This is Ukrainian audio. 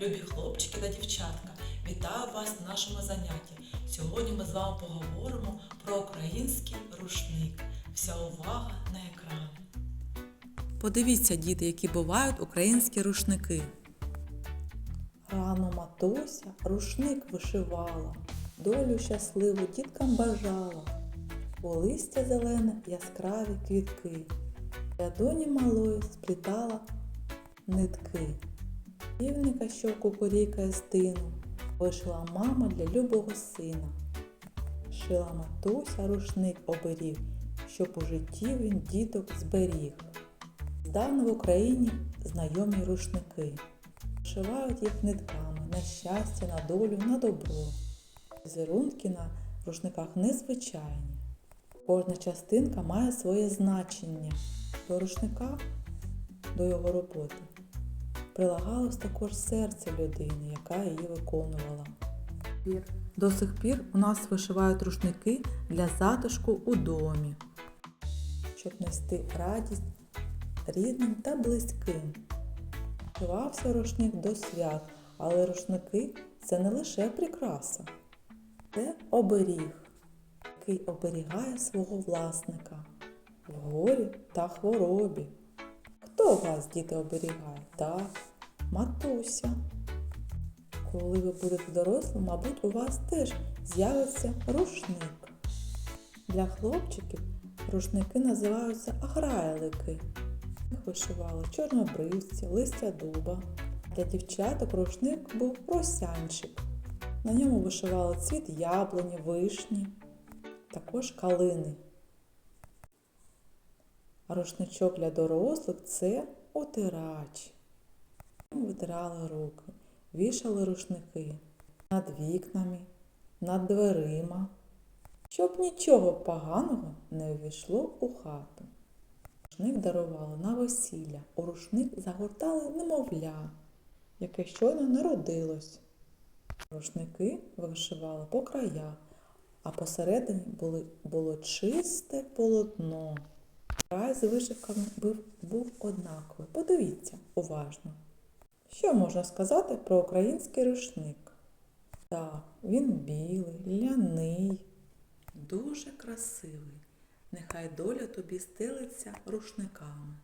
любі хлопчики та дівчатка! Вітаю вас на нашому занятті. Сьогодні ми з вами поговоримо про український рушник. Вся увага на екран. Подивіться, діти, які бувають українські рушники. Рано матуся рушник вишивала, долю щасливу діткам бажала. У листя зелене яскраві квітки, для доні малої сплітала нитки. Півника, що кукурікає з тину, вишила мама для любого сина. Шила матуся рушник оберіг, щоб у житті він діток зберіг. Здавна в Україні знайомі рушники. Вшивають їх нитками на щастя, на долю, на добро. Візерунки на рушниках незвичайні. Кожна частинка має своє значення. До рушника, до його роботи, прилагалось також серце людини, яка її виконувала. До сих пір у нас вишивають рушники для затишку у домі, щоб нести радість рідним та близьким. Вшивався рушник до свят, але рушники це не лише прикраса, це оберіг, який оберігає свого власника в горі та хворобі. Хто вас, діти, оберігає? Так, матуся. Коли ви будете дорослим, мабуть, у вас теж з'явиться рушник. Для хлопчиків рушники називаються аграйлики. Їх вишивали чорнобривці, листя дуба. Для дівчаток рушник був росянчик. На ньому вишивали цвіт яблуні, вишні, також калини. Рушничок для дорослих це утирач. Витирали руки, вішали рушники над вікнами, над дверима, щоб нічого поганого не увійшло у хату. Рушник дарували на весілля, у рушник загортали немовля, яке щойно народилось. Рушники вишивали по краях, а посередині було чисте полотно. Край з вишивками був, був однаковий. Подивіться уважно. Що можна сказати про український рушник? Так, він білий, ляний, дуже красивий. Нехай доля тобі стелиться рушниками.